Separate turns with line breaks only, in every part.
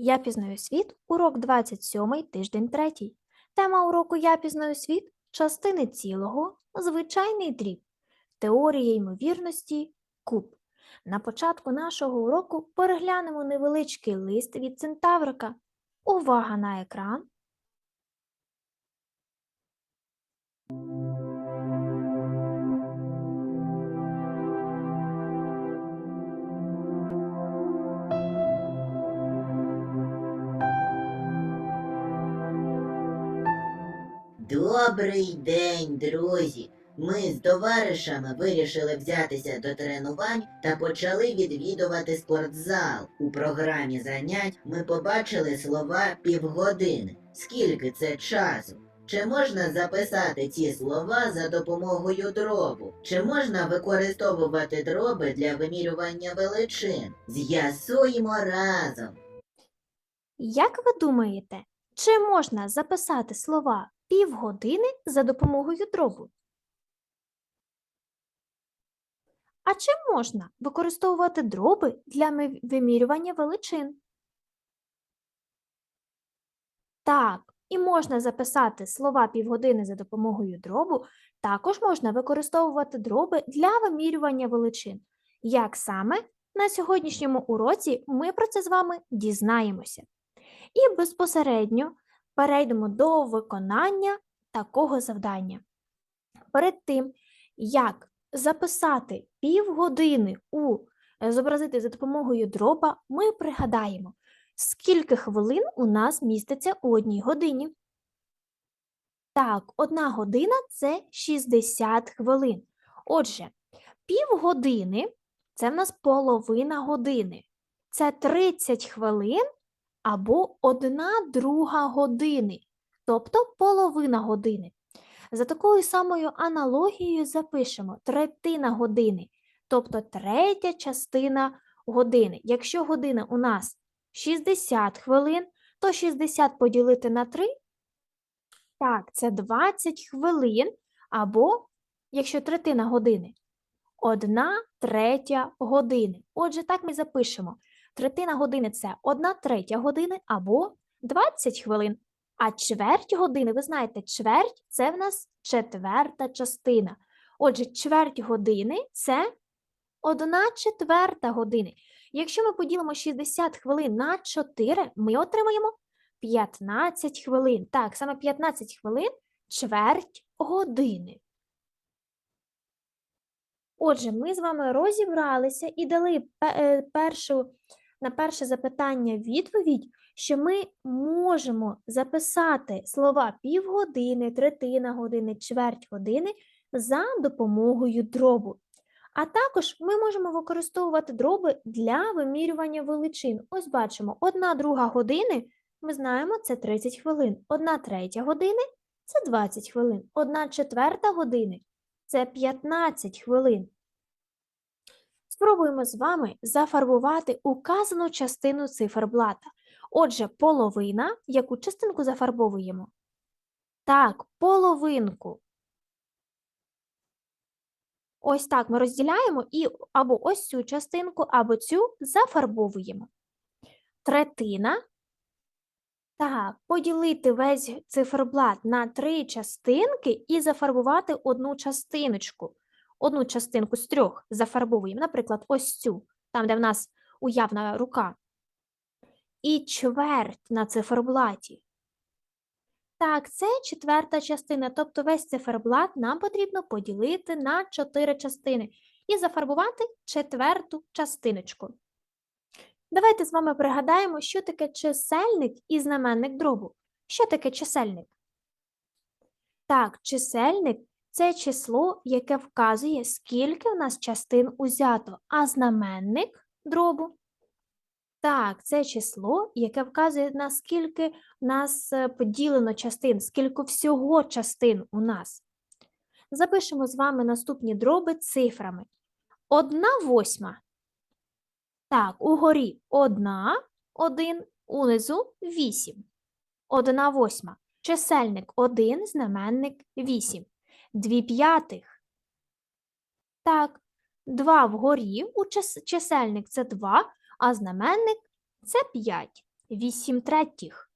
Я пізнаю світ, урок 27, тиждень 3. Тема уроку Я пізнаю світ частини цілого, звичайний дріб, теорія ймовірності, куб. На початку нашого уроку переглянемо невеличкий лист від Центаврика. Увага на екран.
Добрий день, друзі! Ми з товаришами вирішили взятися до тренувань та почали відвідувати спортзал. У програмі занять ми побачили слова півгодини. Скільки це часу? Чи можна записати ці слова за допомогою дробу? Чи можна використовувати дроби для вимірювання величин? З'ясуємо разом.
Як ви думаєте, чи можна записати слова півгодини за допомогою дробу? А чи можна використовувати дроби для вимірювання величин? Так, і можна записати слова півгодини за допомогою дробу, також можна використовувати дроби для вимірювання величин. Як саме на сьогоднішньому уроці ми про це з вами дізнаємося. І безпосередньо перейдемо до виконання такого завдання. Перед тим, як записати півгодини у е, зобразити за допомогою дроба, ми пригадаємо, скільки хвилин у нас міститься у одній годині. Так, одна година це 60 хвилин. Отже, півгодини це в нас половина години. Це 30 хвилин або одна друга години, тобто половина години. За такою самою аналогією запишемо третина години, тобто третя частина години. Якщо година у нас 60 хвилин, то 60 поділити на 3, так, це 20 хвилин, або, якщо третина години, одна третя години. Отже, так ми запишемо. Третина години це 1 третя години або 20 хвилин. А чверть години, ви знаєте, чверть це в нас четверта частина. Отже, чверть години це 1 четверта години. Якщо ми поділимо 60 хвилин на 4, ми отримаємо 15 хвилин. Так, саме 15 хвилин чверть години. Отже, ми з вами розібралися і дали е, першу, на перше запитання відповідь, що ми можемо записати слова півгодини, третина години, чверть години за допомогою дробу. А також ми можемо використовувати дроби для вимірювання величин. Ось бачимо, одна друга години, ми знаємо, це 30 хвилин. Одна третя години це 20 хвилин. Одна четверта години це 15 хвилин. Спробуємо з вами зафарбувати указану частину циферблата. Отже, половина, яку частинку зафарбовуємо? Так, половинку. Ось так ми розділяємо і або ось цю частинку, або цю зафарбовуємо. Третина. Так, поділити весь циферблат на три частинки і зафарбувати одну частиночку. Одну частинку з трьох зафарбовуємо, наприклад, ось цю, там, де в нас уявна рука. І чверть на циферблаті. Так, це четверта частина, тобто весь циферблат нам потрібно поділити на чотири частини і зафарбувати четверту частиночку. Давайте з вами пригадаємо, що таке чисельник і знаменник дробу. Що таке чисельник? Так, чисельник це число, яке вказує, скільки у нас частин узято, а знаменник дробу. Так, це число, яке вказує, наскільки у нас е, поділено частин, скільки всього частин у нас. Запишемо з вами наступні дроби цифрами. Одна восьма. Так, угорі одна, один, унизу вісім. Одна восьма. Чисельник один, знаменник вісім. Дві п'ятих. Так, два вгорі, у чис- чисельник це два, а знаменник це 5. 8 третіх.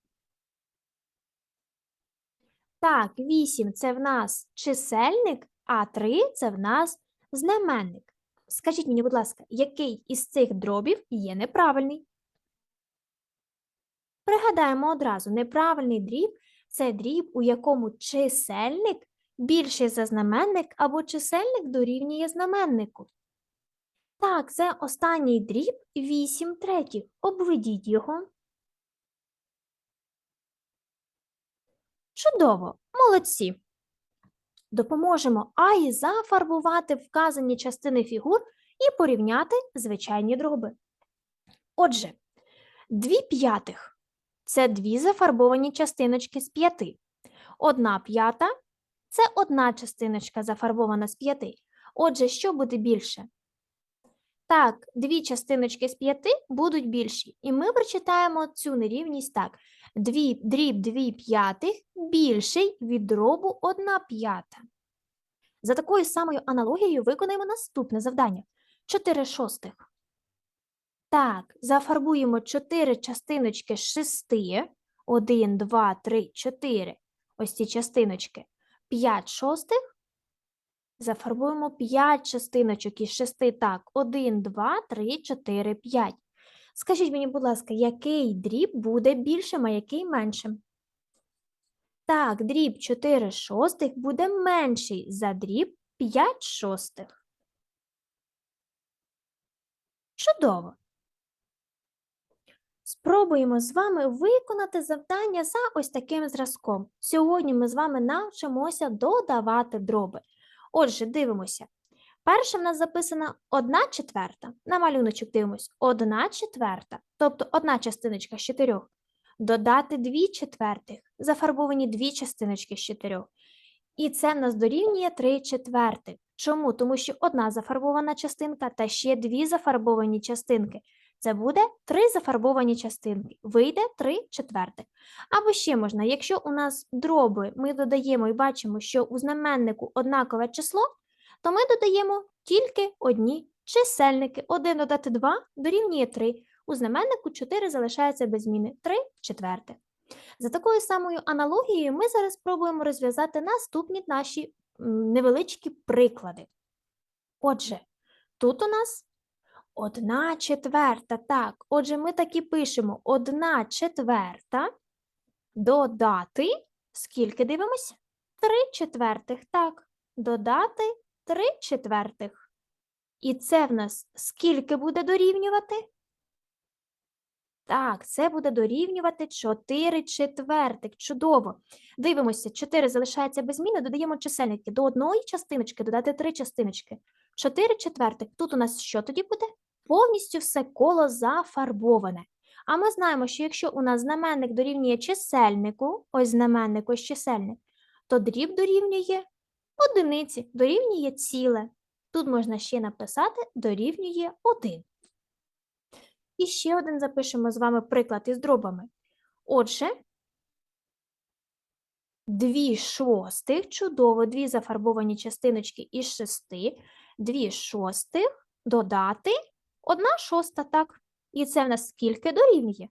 Так, 8 – це в нас чисельник, а 3 – це в нас знаменник. Скажіть мені, будь ласка, який із цих дробів є неправильний? Пригадаємо одразу, неправильний дріб – це дріб, у якому чисельник більший за знаменник або чисельник дорівнює знаменнику. Так, це останній дріб 8 третіх. Обведіть його. Чудово, молодці. Допоможемо Аї зафарбувати вказані частини фігур і порівняти звичайні дроби. Отже, 2 п'ятих – це дві зафарбовані частиночки з п'яти. Одна п'ята – це одна частиночка зафарбована з п'яти. Отже, що буде більше? Так, дві частиночки з п'яти будуть більші. І ми прочитаємо цю нерівність так. Дві, дріб 2 п'ятих більший від дробу 1 п'ята. За такою самою аналогією виконаємо наступне завдання. 4 шостих. Так, зафарбуємо 4 частиночки з 6. 1, 2, 3, 4. Ось ці частиночки. 5 шостих. Зафарбуємо 5 частиночок із 6. Так, 1, 2, 3, 4, 5. Скажіть мені, будь ласка, який дріб буде більшим, а який меншим? Так, дріб 4 шостих буде менший за дріб 5 шостих. Чудово. Спробуємо з вами виконати завдання за ось таким зразком. Сьогодні ми з вами навчимося додавати дроби. Отже, дивимося. Перша в нас записана 1 четверта. На малюночок дивимось 1 четверта, тобто одна частиночка з 4. Додати 2 четвертих, зафарбовані дві частиночки з 4. І це в нас дорівнює 3 четвертих. Чому? Тому що одна зафарбована частинка та ще дві зафарбовані частинки. Це буде 3 зафарбовані частинки. Вийде 3 четвертих. Або ще можна, якщо у нас дроби ми додаємо і бачимо, що у знаменнику однакове число, то ми додаємо тільки одні чисельники. 1 додати 2 дорівнює 3. У знаменнику 4 залишається без зміни 3 четвертих. За такою самою аналогією ми зараз спробуємо розв'язати наступні наші невеличкі приклади. Отже, тут у нас одна четверта. Так, отже, ми так і пишемо одна четверта додати. Скільки дивимося? Три четвертих. Так, додати три четвертих. І це в нас скільки буде дорівнювати? Так, це буде дорівнювати 4 четвертих. Чудово. Дивимося, 4 залишається без зміни, додаємо чисельники. До одної частиночки додати 3 частиночки. 4 четвертих. Тут у нас що тоді буде? Повністю все коло зафарбоване. А ми знаємо, що якщо у нас знаменник дорівнює чисельнику, ось знаменник, ось чисельник, то дріб дорівнює одиниці, дорівнює ціле. Тут можна ще написати дорівнює 1. І ще один запишемо з вами приклад із дробами. Отже, 2 шостих, чудово, дві зафарбовані частиночки із 6, 2 шостих додати 1 шоста, так. І це в нас скільки дорівнює?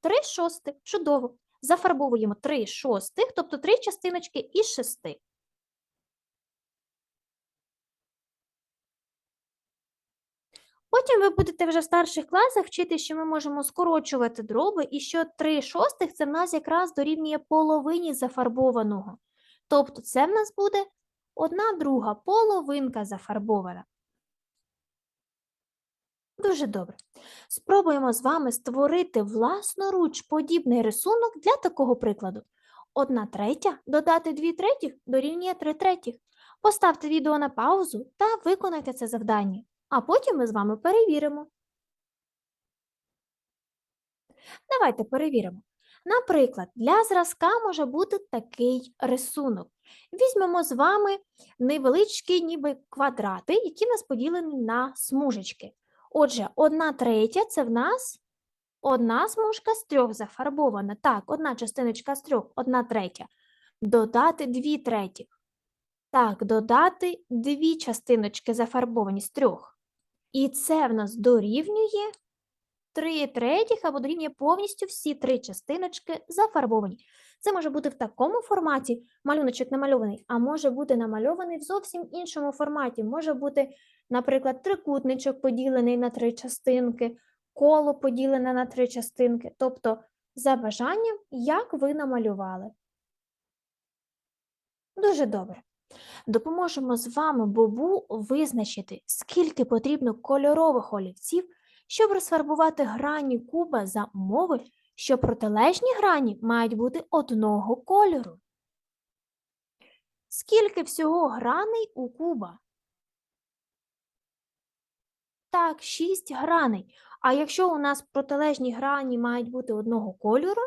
3 шостих, чудово. Зафарбовуємо 3 шостих, тобто 3 частиночки із 6. Потім ви будете вже в старших класах вчити, що ми можемо скорочувати дроби, і що 3 шостих це в нас якраз дорівнює половині зафарбованого. Тобто це в нас буде одна друга половинка зафарбована. Дуже добре. Спробуємо з вами створити власноруч подібний рисунок для такого прикладу. Одна третя додати дві третіх дорівнює три третіх. Поставте відео на паузу та виконайте це завдання а потім ми з вами перевіримо. Давайте перевіримо. Наприклад, для зразка може бути такий рисунок. Візьмемо з вами невеличкі ніби квадрати, які нас поділені на смужечки. Отже, одна третя це в нас одна смужка з трьох зафарбована. Так, одна частиночка з трьох, одна третя. Додати дві третіх. Так, додати дві частиночки зафарбовані з трьох. І це в нас дорівнює 3 третіх або дорівнює повністю всі три частиночки зафарбовані. Це може бути в такому форматі малюночок намальований, а може бути намальований в зовсім іншому форматі. Може бути, наприклад, трикутничок поділений на три частинки, коло поділене на три частинки. Тобто, за бажанням, як ви намалювали. Дуже добре. Допоможемо з вами Бобу визначити, скільки потрібно кольорових олівців, щоб розфарбувати грані куба за умови, що протилежні грані мають бути одного кольору. Скільки всього граней у куба? Так, 6 граней. А якщо у нас протилежні грані мають бути одного кольору,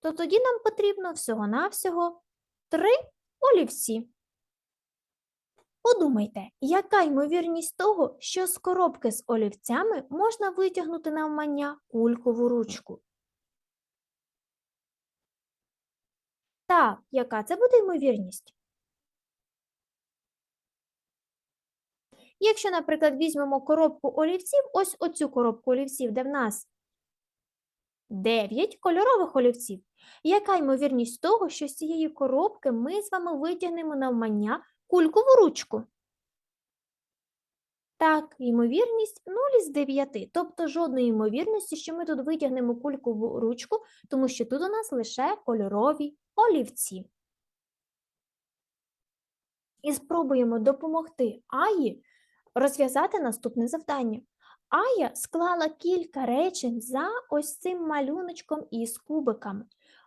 то тоді нам потрібно всього-навсього 3 олівці. Подумайте, яка ймовірність того, що з коробки з олівцями можна витягнути навмання кулькову ручку? Так, яка це буде ймовірність? Якщо, наприклад, візьмемо коробку олівців, ось оцю коробку олівців, де в нас 9 кольорових олівців, яка ймовірність того, що з цієї коробки ми з вами витягнемо навмання кулькову ручку? Так, ймовірність 0 із 9, тобто жодної ймовірності, що ми тут витягнемо кулькову ручку, тому що тут у нас лише кольорові олівці. І спробуємо допомогти Аї розв'язати наступне завдання. Ая склала кілька речень за ось цим малюночком із кубиками.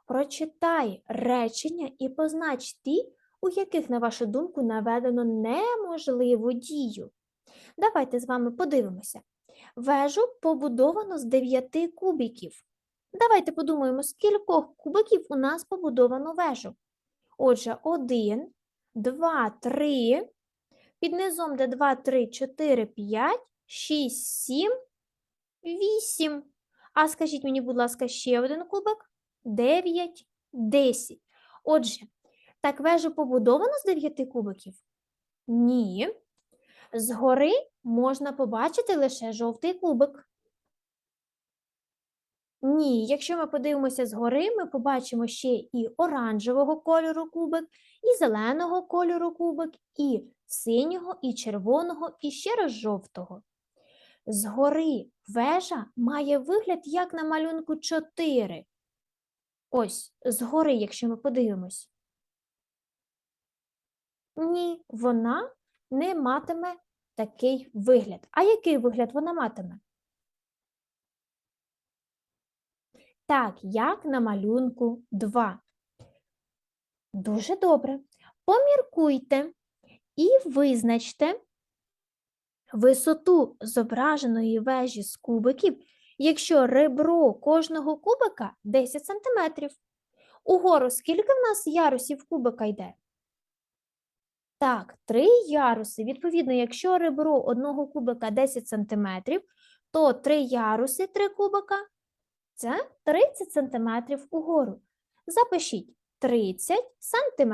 Прочитай речення і познач ті, у яких, на вашу думку, наведено неможливу дію. Давайте з вами подивимося. Вежу побудовано з 9 кубиків. Давайте подумаємо, з кубиків у нас побудовано вежу. Отже, 1, 2, 3, під низом де 2, 3, 4, 5, 6, 7, 8. А скажіть мені, будь ласка, ще один кубик. 9, 10. Отже, так вежу побудовано з 9 кубиків? Ні. Згори можна побачити лише жовтий кубик. Ні, якщо ми подивимося згори, ми побачимо ще і оранжевого кольору кубик, і зеленого кольору кубик, і синього, і червоного, і ще раз жовтого. Згори вежа має вигляд як на малюнку 4. Ось, згори, якщо ми подивимось. Ні, вона не матиме такий вигляд. А який вигляд вона матиме? Так, як на малюнку 2. Дуже добре. Поміркуйте і визначте висоту зображеної вежі з кубиків, якщо ребро кожного кубика 10 см. Угору скільки в нас ярусів кубика йде? Так, три яруси. Відповідно, якщо ребро одного кубика 10 см, то три яруси, три кубика це 30 см угору. Запишіть 30 см.